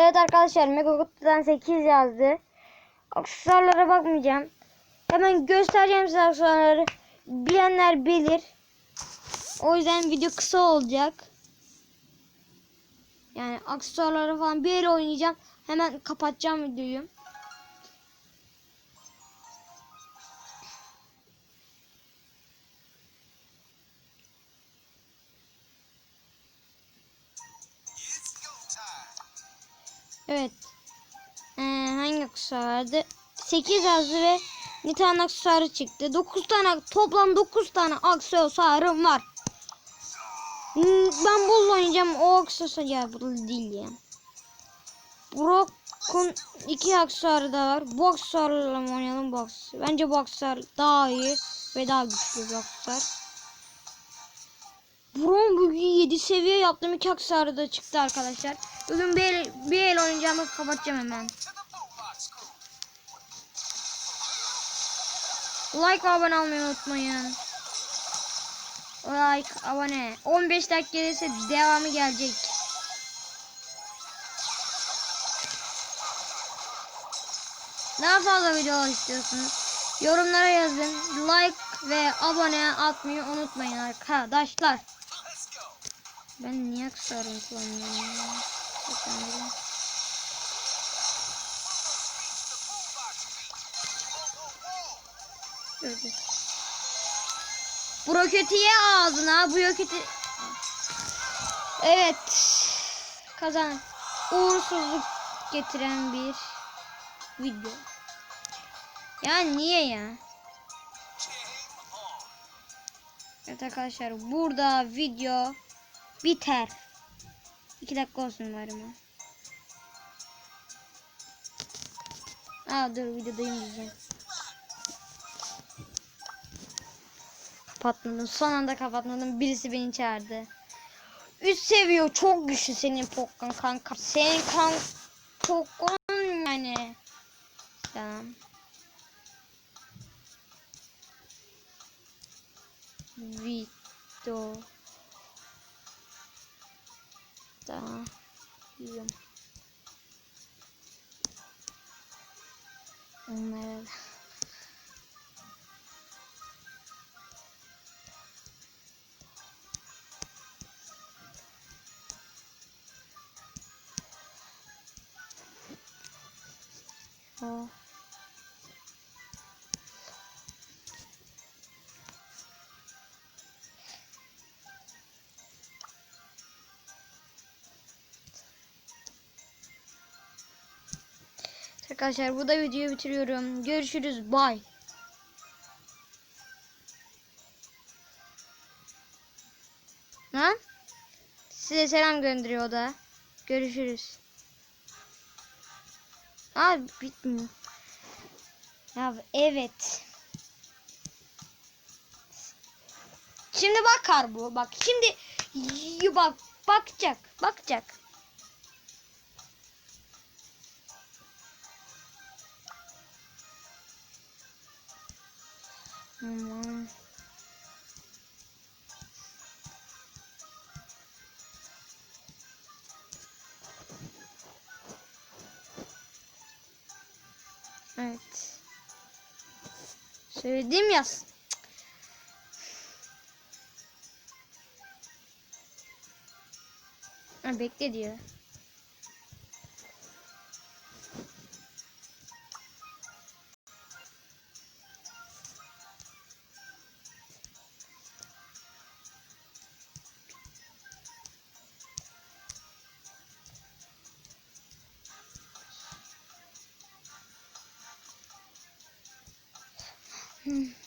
Evet arkadaşlar Megakutu'dan 8 yazdı. Aksesuarlara bakmayacağım. Hemen göstereceğim size aksesuarları. Bilenler bilir. O yüzden video kısa olacak. Yani aksesuarları falan bir el oynayacağım. Hemen kapatacağım videoyu. Evet. Ee, hangi aksesuar vardı? 8 yazdı ve bir tane aksesuarı çıktı. 9 tane toplam 9 tane aksesuarım var. Hmm, Ben bull oynayacağım. O aksesuar ya bu değil ya. Brock'un iki aksesuarı da var. Bu aksesuarla mı oynayalım bu aksesuar? Bence bu aksesuar daha iyi ve daha güçlü bir aksesuar. Bron bugün 7 seviye yaptım. iki aksesuarı da çıktı arkadaşlar. Bugün bir bir el oynayacağımı kapatacağım hemen. Like ve abone olmayı unutmayın. Like, abone. 15 dakika gelirse devamı gelecek. Daha fazla video istiyorsunuz. Yorumlara yazın. Like ve abone atmayı unutmayın arkadaşlar. Ben niye aksesuarımı kullanıyorum? Dur dur. Bu roketi ye ağzına. Bu roketi... Evet. Kazan. Uğursuzluk getiren bir video. Ya niye ya? Evet arkadaşlar burada video biter. 2 dakika olsun mi? Aa dur videodayım diyeceğim. Kapatmadım. Son anda kapatmadım. Birisi beni çağırdı. Üst seviyor. Çok güçlü senin Pokkan kanka. Senin kan Pokkan yani. Tamam. Video. Da. Yiyorum. Onlara da. O. Arkadaşlar burada videoyu bitiriyorum. Görüşürüz. Bye. Ha? Size selam gönderiyor da. Görüşürüz. Abi bitmiyor. Ya evet. Şimdi bakar bu. Bak şimdi bak bakacak. Bakacak. Evet. Söyledim ya. Ha, bekle diyor. Hmm.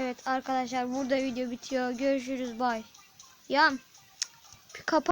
Evet arkadaşlar burada video bitiyor. Görüşürüz bay. Yan.